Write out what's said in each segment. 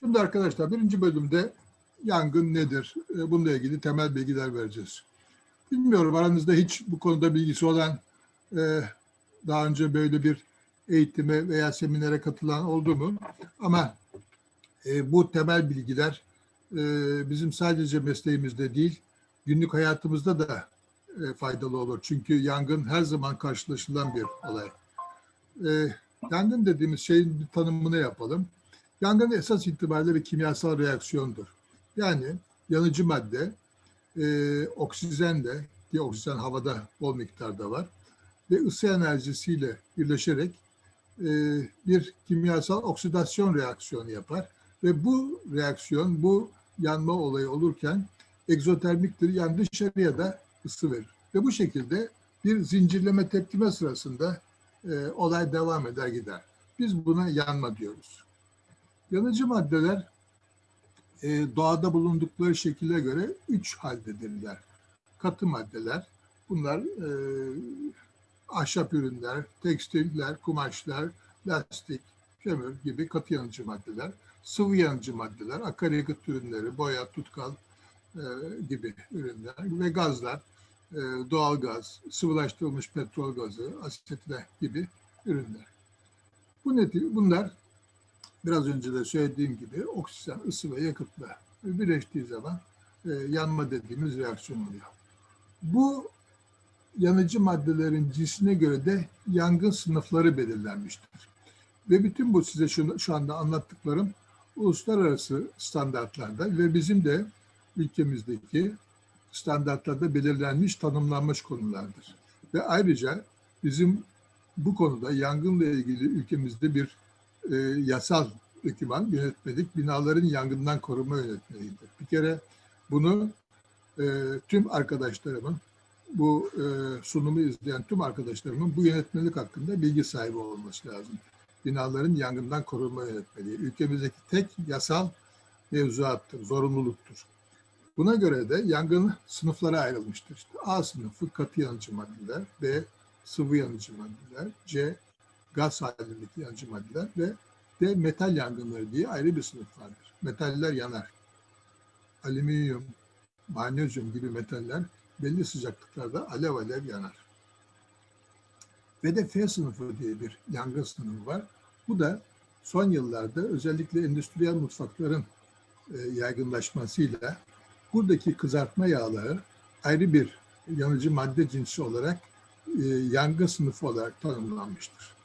Şimdi arkadaşlar birinci bölümde yangın nedir? E, Bununla ilgili temel bilgiler vereceğiz. Bilmiyorum aranızda hiç bu konuda bilgisi olan e, daha önce böyle bir eğitime veya seminere katılan oldu mu? Ama e, bu temel bilgiler e, bizim sadece mesleğimizde değil, günlük hayatımızda da faydalı olur. Çünkü yangın her zaman karşılaşılan bir olay. Yangın dediğimiz şeyin bir tanımını yapalım. Yangın esas itibariyle bir kimyasal reaksiyondur. Yani yanıcı madde e, oksijenle, ki oksijen havada bol miktarda var ve ısı enerjisiyle birleşerek e, bir kimyasal oksidasyon reaksiyonu yapar. Ve bu reaksiyon, bu yanma olayı olurken egzotermiktir, yani dışarıya da ısı verir. Ve bu şekilde bir zincirleme tepkime sırasında e, olay devam eder gider. Biz buna yanma diyoruz. Yanıcı maddeler e, doğada bulundukları şekile göre üç haldedirler. Katı maddeler, bunlar e, ahşap ürünler, tekstiller, kumaşlar, lastik, kömür gibi katı yanıcı maddeler. Sıvı yanıcı maddeler, akaryakıt ürünleri, boya, tutkal e, gibi ürünler ve gazlar, e, doğal gaz, sıvılaştırılmış petrol gazı, asetle gibi ürünler. Bu neti, bunlar biraz önce de söylediğim gibi oksijen, ısı ve yakıtla birleştiği zaman e, yanma dediğimiz reaksiyon oluyor. Bu yanıcı maddelerin cinsine göre de yangın sınıfları belirlenmiştir. Ve bütün bu size şu, şu anda anlattıklarım uluslararası standartlarda ve bizim de ülkemizdeki standartlarda belirlenmiş, tanımlanmış konulardır. Ve ayrıca bizim bu konuda yangınla ilgili ülkemizde bir e, yasal doküman, yönetmelik, binaların yangından koruma yönetmeliğidir. Bir kere bunu e, tüm arkadaşlarımın, bu e, sunumu izleyen tüm arkadaşlarımın bu yönetmelik hakkında bilgi sahibi olması lazım. Binaların yangından korunma yönetmeliği. Ülkemizdeki tek yasal mevzuattır, zorunluluktur. Buna göre de yangın sınıflara ayrılmıştır. İşte A sınıfı katı yanıcı maddeler, B sıvı yanıcı maddeler, C gaz halindeki yanıcı maddeler ve D metal yangınları diye ayrı bir sınıf vardır. Metaller yanar. Alüminyum, magnezyum gibi metaller belli sıcaklıklarda alev alev yanar. Ve de F sınıfı diye bir yangın sınıfı var. Bu da son yıllarda özellikle endüstriyel mutfakların e, yaygınlaşmasıyla buradaki kızartma yağları ayrı bir yanıcı madde cinsi olarak e, yangın sınıfı olarak tanımlanmıştır.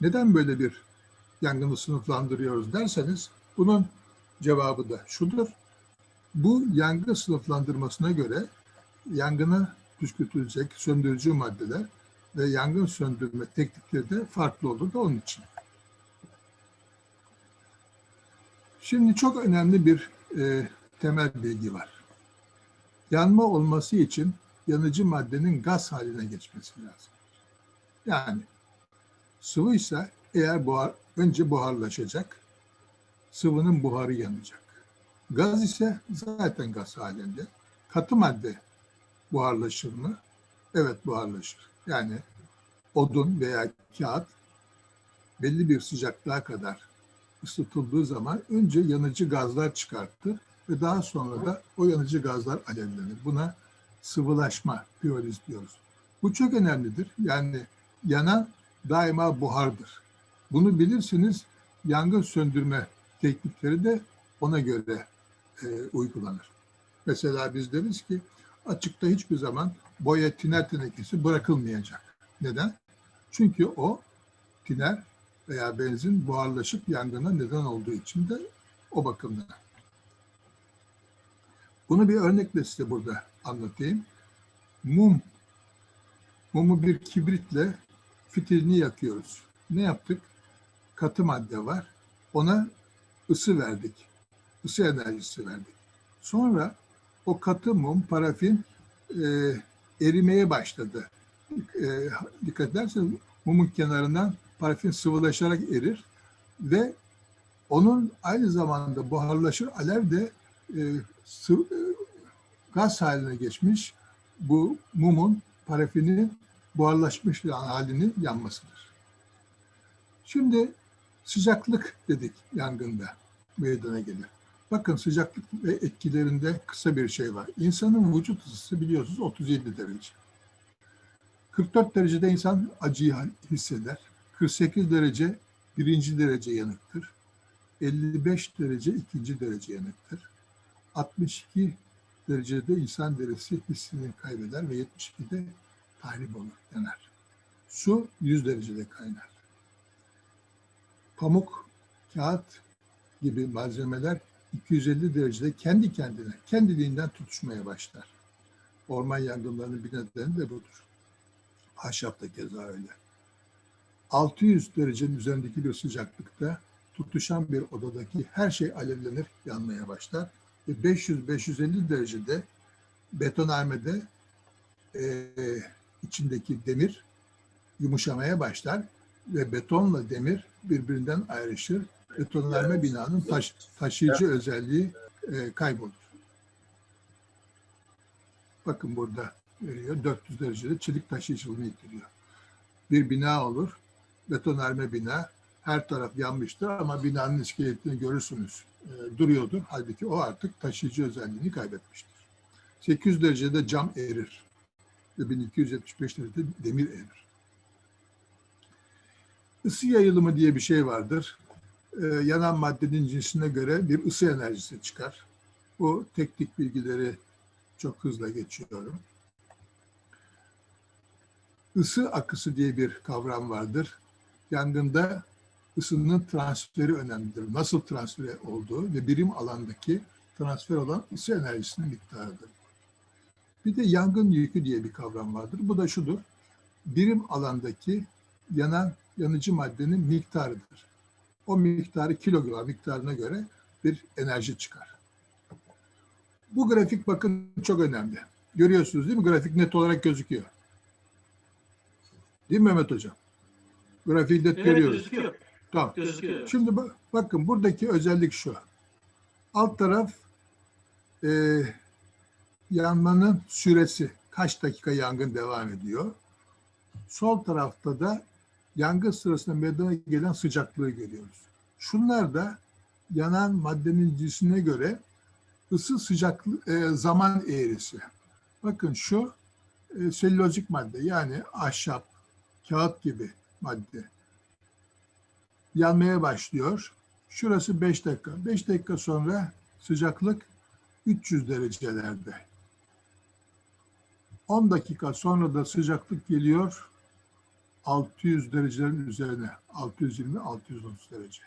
Neden böyle bir yangını sınıflandırıyoruz derseniz bunun cevabı da şudur. Bu yangın sınıflandırmasına göre yangını püskürtülecek söndürücü maddeler ve yangın söndürme teknikleri de farklı olur da onun için. Şimdi çok önemli bir e, temel bilgi var. Yanma olması için yanıcı maddenin gaz haline geçmesi lazım. Yani sıvıysa eğer buhar, önce buharlaşacak, sıvının buharı yanacak. Gaz ise zaten gaz halinde. Katı madde buharlaşır mı? Evet buharlaşır. Yani odun veya kağıt belli bir sıcaklığa kadar ısıtıldığı zaman önce yanıcı gazlar çıkartır ve daha sonra da o yanıcı gazlar alevlenir. Buna sıvılaşma, piyoliz diyoruz. Bu çok önemlidir. Yani yanan daima buhardır. Bunu bilirsiniz, yangın söndürme teknikleri de ona göre e, uygulanır. Mesela biz deriz ki açıkta hiçbir zaman boya tiner tenekesi bırakılmayacak. Neden? Çünkü o tiner veya benzin buharlaşıp yangına neden olduğu için de o bakımdan. Bunu bir örnekle size burada anlatayım. Mum, mumu bir kibritle fitilini yakıyoruz. Ne yaptık? Katı madde var. Ona ısı verdik. Isı enerjisi verdik. Sonra o katı mum, parafin e, erimeye başladı. E, dikkat ederseniz mumun kenarından parafin sıvılaşarak erir ve onun aynı zamanda buharlaşır alev de e, sıvı, e, gaz haline geçmiş bu mumun parafinin buharlaşmış halinin yanmasıdır. Şimdi sıcaklık dedik yangında. meydana gelir. Bakın sıcaklık ve etkilerinde kısa bir şey var. İnsanın vücut ısısı biliyorsunuz 37 derece. 44 derecede insan acıyı hisseder. 48 derece birinci derece yanıktır. 55 derece ikinci derece yanıktır. 62 derecede insan derisi hissini kaybeder ve 72'de tahrip olur, yanar. Su 100 derecede kaynar. Pamuk, kağıt gibi malzemeler 250 derecede kendi kendine, kendiliğinden tutuşmaya başlar. Orman yangınlarının bir nedeni de budur. Ahşap da keza öyle. 600 derecenin üzerindeki bir sıcaklıkta tutuşan bir odadaki her şey alevlenir, yanmaya başlar. Ve 500-550 derecede betonarmede e, içindeki demir yumuşamaya başlar ve betonla demir birbirinden ayrışır. Betonarme binanın taş, taşıyıcı özelliği e, kaybolur. Bakın burada veriyor 400 derecede çelik taşıyıcılığını yitiriyor. Bir bina olur, betonarme bina, her taraf yanmıştır ama binanın iskeletini görürsünüz e, duruyordur. Halbuki o artık taşıyıcı özelliğini kaybetmiştir. 800 derecede cam erir ve 1275 derecede demir erir. Isı yayılımı diye bir şey vardır. E, yanan maddenin cinsine göre bir ısı enerjisi çıkar. Bu teknik bilgileri çok hızla geçiyorum. Isı akısı diye bir kavram vardır. Yangında ısının transferi önemlidir. Nasıl transfer olduğu ve birim alandaki transfer olan ısı enerjisinin miktarıdır. Bir de yangın yükü diye bir kavram vardır. Bu da şudur. Birim alandaki yanan yanıcı maddenin miktarıdır. O miktarı kilogram miktarına göre bir enerji çıkar. Bu grafik bakın çok önemli. Görüyorsunuz değil mi? Grafik net olarak gözüküyor. Değil mi Mehmet Hocam? Grafiği net Evet, görüyoruz. gözüküyor. Tamam. Gözüküyor. Şimdi bak- bakın buradaki özellik şu. Alt taraf e, yanmanın süresi. Kaç dakika yangın devam ediyor. Sol tarafta da yangın sırasında meydana gelen sıcaklığı görüyoruz. Şunlar da yanan maddenin cinsine göre ısı sıcaklık e, zaman eğrisi. Bakın şu e, selülozik madde yani ahşap, kağıt gibi madde yanmaya başlıyor. Şurası 5 dakika. 5 dakika sonra sıcaklık 300 derecelerde. 10 dakika sonra da sıcaklık geliyor 600 derecelerin üzerine. 620-630 derece.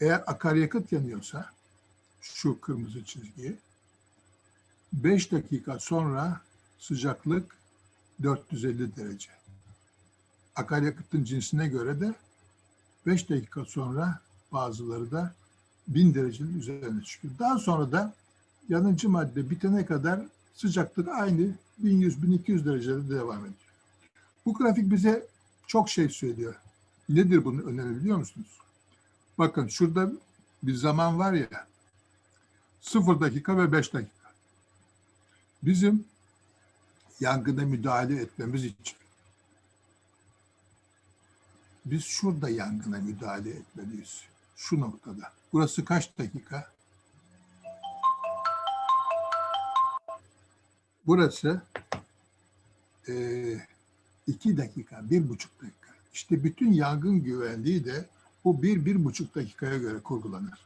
Eğer akaryakıt yanıyorsa şu kırmızı çizgi 5 dakika sonra sıcaklık 450 derece akaryakıtın cinsine göre de 5 dakika sonra bazıları da 1000 derecenin üzerine çıkıyor. Daha sonra da yanıcı madde bitene kadar sıcaklık aynı 1100-1200 derecede devam ediyor. Bu grafik bize çok şey söylüyor. Nedir bunun önemi biliyor musunuz? Bakın şurada bir zaman var ya 0 dakika ve 5 dakika. Bizim yangına müdahale etmemiz için biz şurada yangına müdahale etmeliyiz. Şu noktada. Burası kaç dakika? Burası e, iki dakika, bir buçuk dakika. İşte bütün yangın güvenliği de bu bir, bir buçuk dakikaya göre kurgulanır.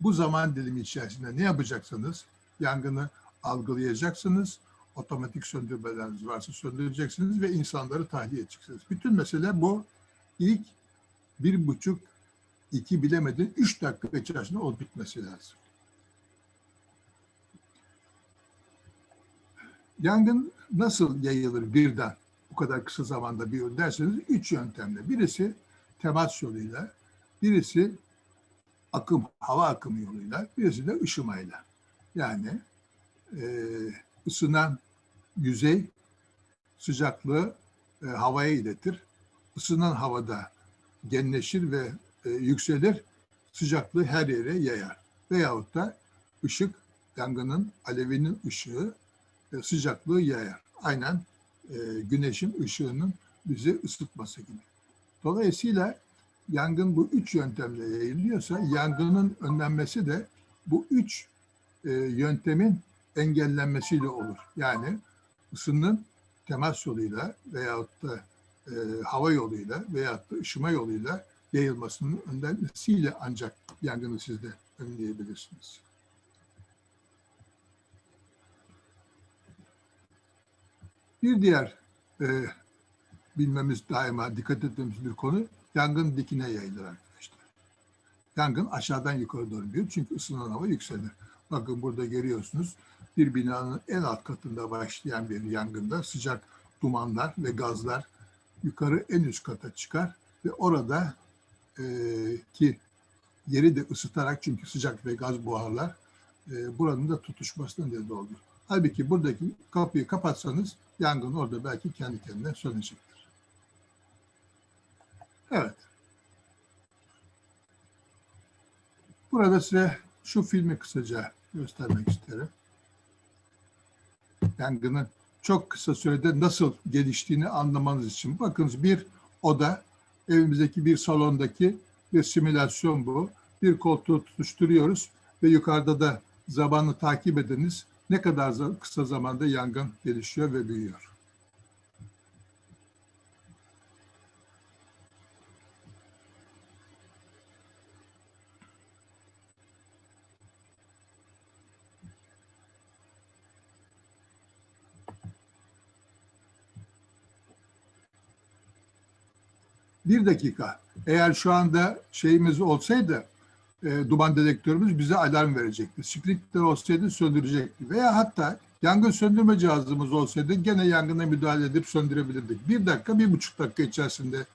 Bu zaman dilimi içerisinde ne yapacaksınız? Yangını algılayacaksınız, otomatik söndürmeleriniz varsa söndüreceksiniz ve insanları tahliye edeceksiniz. Bütün mesele bu ilk bir buçuk, iki bilemedin, üç dakika içerisinde olup bitmesi lazım. Yangın nasıl yayılır birden bu kadar kısa zamanda bir derseniz üç yöntemle. Birisi temas yoluyla, birisi akım, hava akımı yoluyla, birisi de ışımayla. Yani e, ısınan yüzey sıcaklığı e, havaya iletir ısınan havada genleşir ve e, yükselir, sıcaklığı her yere yayar. Veyahut da ışık, yangının, alevinin ışığı sıcaklığı yayar. Aynen e, güneşin ışığının bizi ısıtması gibi. Dolayısıyla yangın bu üç yöntemle yayılıyorsa yangının önlenmesi de bu üç e, yöntemin engellenmesiyle olur. Yani ısının temas yoluyla veyahut da e, hava yoluyla veyahut da ışıma yoluyla yayılmasının önlenmesiyle ancak yangını siz de önleyebilirsiniz. Bir diğer e, bilmemiz daima dikkat etmemiz bir konu yangın dikine yayılır arkadaşlar. Yangın aşağıdan yukarı doğru büyür çünkü ısınan hava yükselir. Bakın burada görüyorsunuz bir binanın en alt katında başlayan bir yangında sıcak dumanlar ve gazlar yukarı en üst kata çıkar ve orada e, ki yeri de ısıtarak çünkü sıcak ve gaz buharlar e, buranın da tutuşmasına neden olur. Halbuki buradaki kapıyı kapatsanız yangın orada belki kendi kendine sönecektir. Evet. Burada size şu filmi kısaca göstermek isterim. Yangının çok kısa sürede nasıl geliştiğini anlamanız için. Bakınız bir oda, evimizdeki bir salondaki bir simülasyon bu. Bir koltuğu tutuşturuyoruz ve yukarıda da zamanı takip ediniz. Ne kadar kısa zamanda yangın gelişiyor ve büyüyor. Bir dakika. Eğer şu anda şeyimiz olsaydı, e, duman dedektörümüz bize alarm verecekti. Sprinkler olsaydı söndürecekti. Veya hatta yangın söndürme cihazımız olsaydı gene yangına müdahale edip söndürebilirdik. Bir dakika, bir buçuk dakika içerisinde.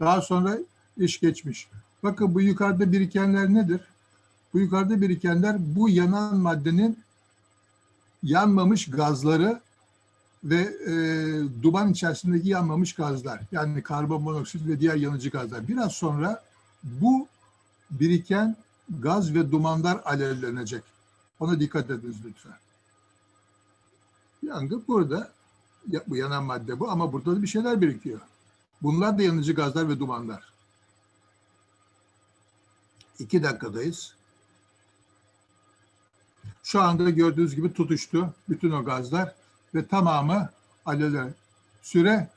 Daha sonra iş geçmiş. Bakın bu yukarıda birikenler nedir? Bu yukarıda birikenler bu yanan maddenin yanmamış gazları ve e, duman içerisindeki yanmamış gazlar yani karbonmonoksit ve diğer yanıcı gazlar. Biraz sonra bu biriken gaz ve dumanlar alevlenecek. Ona dikkat ediniz lütfen. Yangın burada. Bu yanan madde bu ama burada da bir şeyler birikiyor. Bunlar da yanıcı gazlar ve dumanlar. İki dakikadayız. Şu anda gördüğünüz gibi tutuştu bütün o gazlar ve tamamı alevler. Süre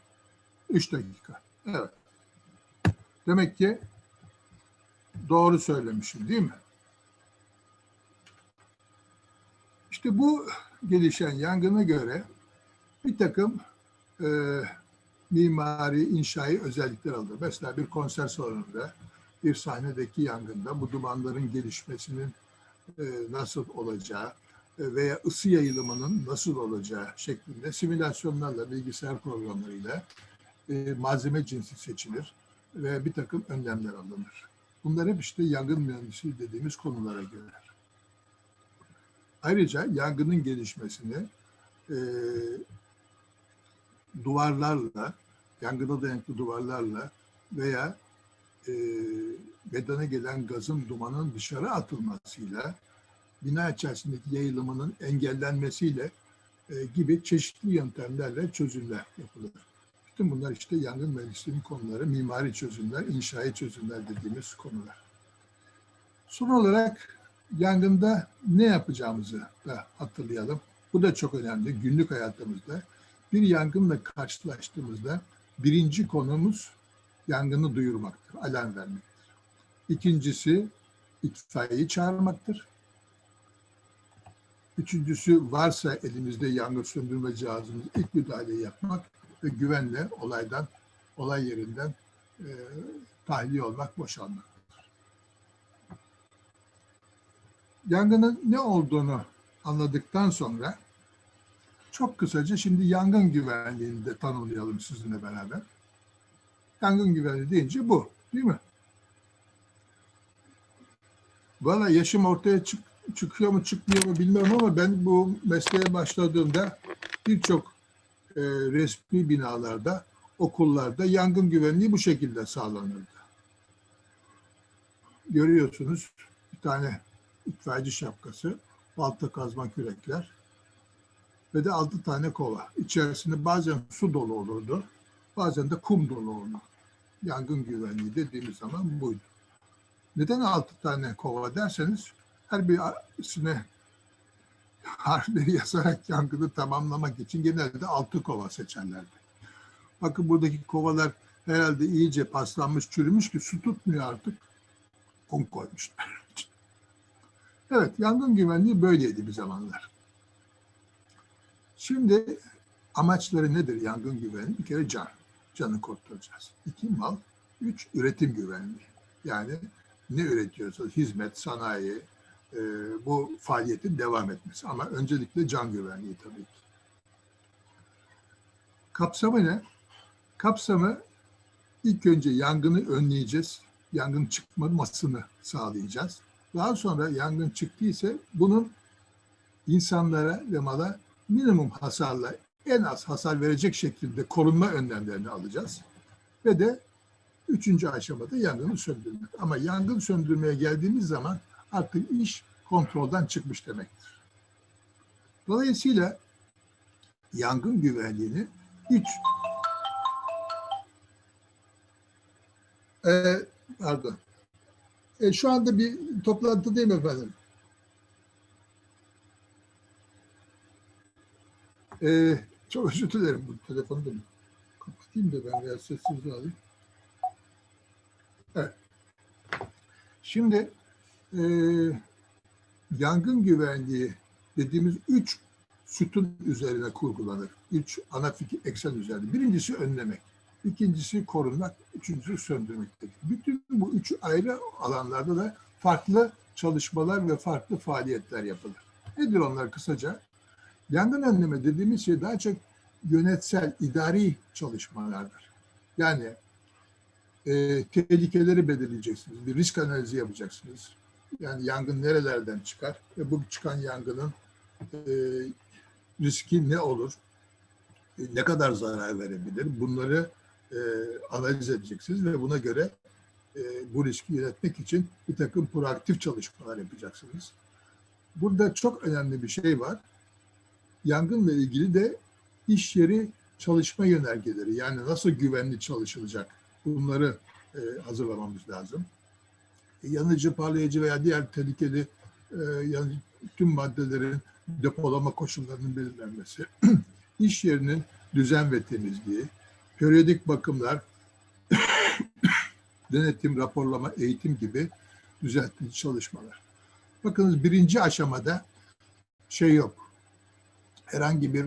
3 dakika. Evet. Demek ki doğru söylemişim değil mi? İşte bu gelişen yangına göre bir takım e, mimari, inşai özellikler aldı. Mesela bir konser salonunda, bir sahnedeki yangında bu dumanların gelişmesinin e, nasıl olacağı, e, veya ısı yayılımının nasıl olacağı şeklinde simülasyonlarla, bilgisayar programlarıyla e, malzeme cinsi seçilir ve bir takım önlemler alınır. Bunlar hep işte yangın mühendisliği dediğimiz konulara girer. Ayrıca yangının gelişmesini e, duvarlarla, yangına dayanıklı duvarlarla veya e, bedene gelen gazın dumanın dışarı atılmasıyla bina içerisindeki yayılımının engellenmesiyle e, gibi çeşitli yöntemlerle çözümler yapılır. Bütün bunlar işte yangın mühendisliğinin konuları, mimari çözümler, inşai çözümler dediğimiz konular. Son olarak yangında ne yapacağımızı da hatırlayalım. Bu da çok önemli günlük hayatımızda. Bir yangınla karşılaştığımızda birinci konumuz yangını duyurmaktır, alarm vermektir. İkincisi itfaiyeyi çağırmaktır. Üçüncüsü varsa elimizde yangın söndürme cihazımız ilk müdahaleyi yapmak ve güvenle olaydan, olay yerinden e, tahliye olmak, boşalmak. Yangının ne olduğunu anladıktan sonra çok kısaca şimdi yangın güvenliğini de tanımlayalım sizinle beraber. Yangın güvenliği deyince bu, değil mi? Valla yaşım ortaya çık, çıkıyor mu çıkmıyor mu bilmiyorum ama ben bu mesleğe başladığımda birçok e, resmi binalarda, okullarda yangın güvenliği bu şekilde sağlanırdı. Görüyorsunuz bir tane itfaiyeci şapkası, altta kazma kürekler ve de altı tane kova. İçerisinde bazen su dolu olurdu, bazen de kum dolu olurdu. Yangın güvenliği dediğimiz zaman buydu. Neden altı tane kova derseniz her birisine harfleri yazarak yangını tamamlamak için genelde altı kova seçerlerdi. Bakın buradaki kovalar herhalde iyice paslanmış, çürümüş ki su tutmuyor artık. Un koymuşlar. Evet, yangın güvenliği böyleydi bir zamanlar. Şimdi amaçları nedir yangın güvenliği? Bir kere can, canı kurtaracağız. İki mal, üç üretim güvenliği. Yani ne üretiyorsanız hizmet, sanayi, e, bu faaliyetin devam etmesi. Ama öncelikle can güvenliği tabii ki. Kapsamı ne? Kapsamı ilk önce yangını önleyeceğiz. Yangın çıkmamasını sağlayacağız. Daha sonra yangın çıktıysa bunun insanlara ve mala minimum hasarla en az hasar verecek şekilde korunma önlemlerini alacağız. Ve de üçüncü aşamada yangını söndürmek. Ama yangın söndürmeye geldiğimiz zaman artık iş kontrolden çıkmış demektir. Dolayısıyla yangın güvenliğini üç e, pardon. E, şu anda bir toplantıdayım efendim. E, çok özür dilerim bu telefonu da kapatayım da ben biraz sessiz alayım. Evet. Şimdi e, yangın güvenliği dediğimiz üç sütun üzerine kurgulanır. Üç ana fikir eksen üzerinde. Birincisi önlemek, ikincisi korunmak, üçüncüsü söndürmektir. Bütün bu üç ayrı alanlarda da farklı çalışmalar ve farklı faaliyetler yapılır. Nedir onlar kısaca? Yangın önleme dediğimiz şey daha çok yönetsel, idari çalışmalardır. Yani e, tehlikeleri belirleyeceksiniz, bir risk analizi yapacaksınız. Yani yangın nerelerden çıkar ve bu çıkan yangının e, riski ne olur, e, ne kadar zarar verebilir bunları e, analiz edeceksiniz ve buna göre e, bu riski yönetmek için bir takım proaktif çalışmalar yapacaksınız. Burada çok önemli bir şey var. Yangınla ilgili de iş yeri çalışma yönergeleri yani nasıl güvenli çalışılacak bunları e, hazırlamamız lazım. Yanıcı, parlayıcı veya diğer tehlikeli e, yani tüm maddelerin depolama koşullarının belirlenmesi, iş yerinin düzen ve temizliği, periyodik bakımlar, denetim, raporlama, eğitim gibi düzeltici çalışmalar. Bakınız birinci aşamada şey yok. Herhangi bir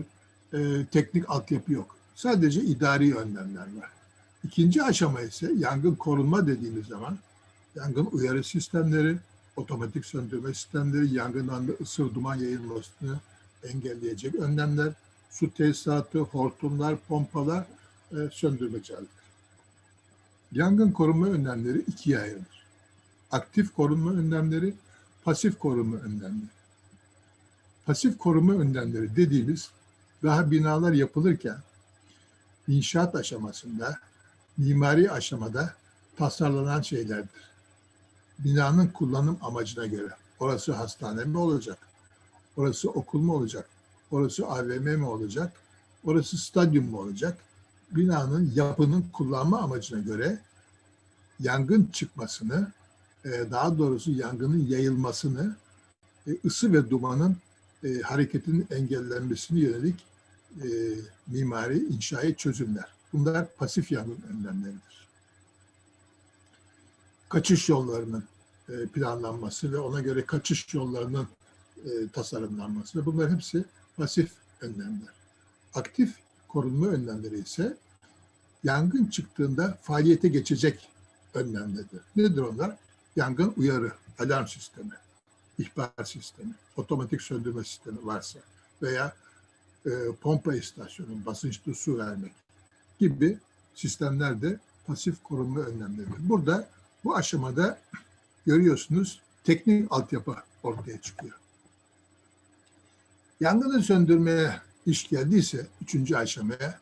e, teknik altyapı yok. Sadece idari önlemler var. İkinci aşama ise yangın korunma dediğimiz zaman yangın uyarı sistemleri, otomatik söndürme sistemleri, yangından da ısır duman yayılmasını engelleyecek önlemler, su tesisatı, hortumlar, pompalar, e, söndürme cihazları. Yangın korunma önlemleri ikiye ayrılır. Aktif korunma önlemleri, pasif korunma önlemleri. Pasif korunma önlemleri dediğimiz daha binalar yapılırken inşaat aşamasında, mimari aşamada tasarlanan şeylerdir. Binanın kullanım amacına göre. Orası hastane mi olacak? Orası okul mu olacak? Orası AVM mi olacak? Orası stadyum mu olacak? Binanın yapının kullanma amacına göre yangın çıkmasını, e, daha doğrusu yangının yayılmasını, e, ısı ve dumanın e, hareketinin engellenmesini yönelik mimari inşai çözümler. Bunlar pasif yangın önlemleridir. Kaçış yollarının planlanması ve ona göre kaçış yollarının tasarımlanması ve bunlar hepsi pasif önlemler. Aktif korunma önlemleri ise yangın çıktığında faaliyete geçecek önlemlerdir. Nedir onlar? Yangın uyarı, alarm sistemi, ihbar sistemi, otomatik söndürme sistemi varsa veya e, pompa istasyonu, basınçlı su vermek gibi sistemler de pasif korunma önlemleridir. Burada bu aşamada görüyorsunuz teknik altyapı ortaya çıkıyor. Yangını söndürmeye iş geldiyse üçüncü aşamaya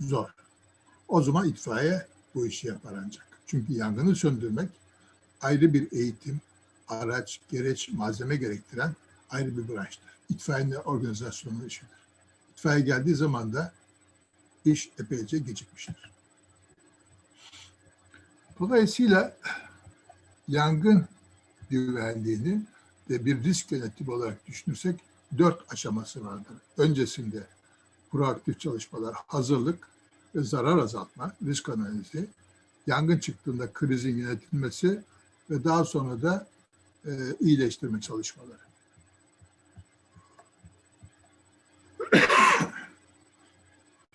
zor. O zaman itfaiye bu işi yapar ancak. Çünkü yangını söndürmek ayrı bir eğitim, araç, gereç, malzeme gerektiren ayrı bir branştır. İtfaiyenin organizasyonun işidir. İtfaiye geldiği zaman da iş epeyce gecikmiştir. Dolayısıyla yangın güvenliğini de bir risk yönetimi olarak düşünürsek dört aşaması vardır. Öncesinde proaktif çalışmalar, hazırlık ve zarar azaltma, risk analizi, yangın çıktığında krizin yönetilmesi ve daha sonra da e, iyileştirme çalışmaları.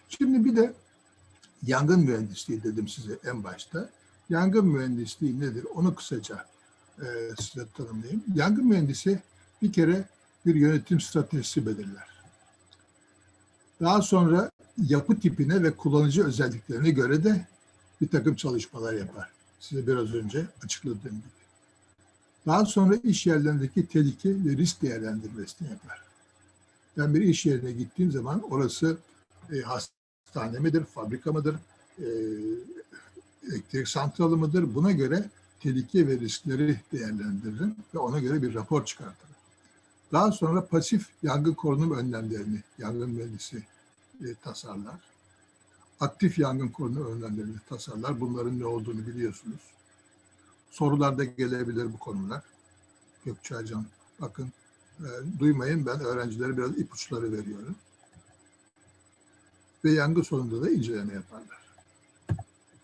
Şimdi bir de yangın mühendisliği dedim size en başta. Yangın mühendisliği nedir? Onu kısaca e, size tanımlayayım. Yangın mühendisi bir kere bir yönetim stratejisi belirler. Daha sonra yapı tipine ve kullanıcı özelliklerine göre de bir takım çalışmalar yapar. Size biraz önce açıkladığım gibi. Daha sonra iş yerlerindeki tehlike ve risk değerlendirmesini yapar. Ben bir iş yerine gittiğim zaman orası e, hastane midir, fabrika mıdır, e, elektrik santralı mıdır? Buna göre tehlike ve riskleri değerlendiririm ve ona göre bir rapor çıkartırım. Daha sonra pasif yangın korunum önlemlerini yangın mühendisi e, tasarlar. Aktif yangın korunum önlemlerini tasarlar. Bunların ne olduğunu biliyorsunuz. Sorularda gelebilir bu konular. Gökçe Ercan, bakın e, duymayın ben öğrencilere biraz ipuçları veriyorum. Ve yangın sonunda da inceleme yaparlar.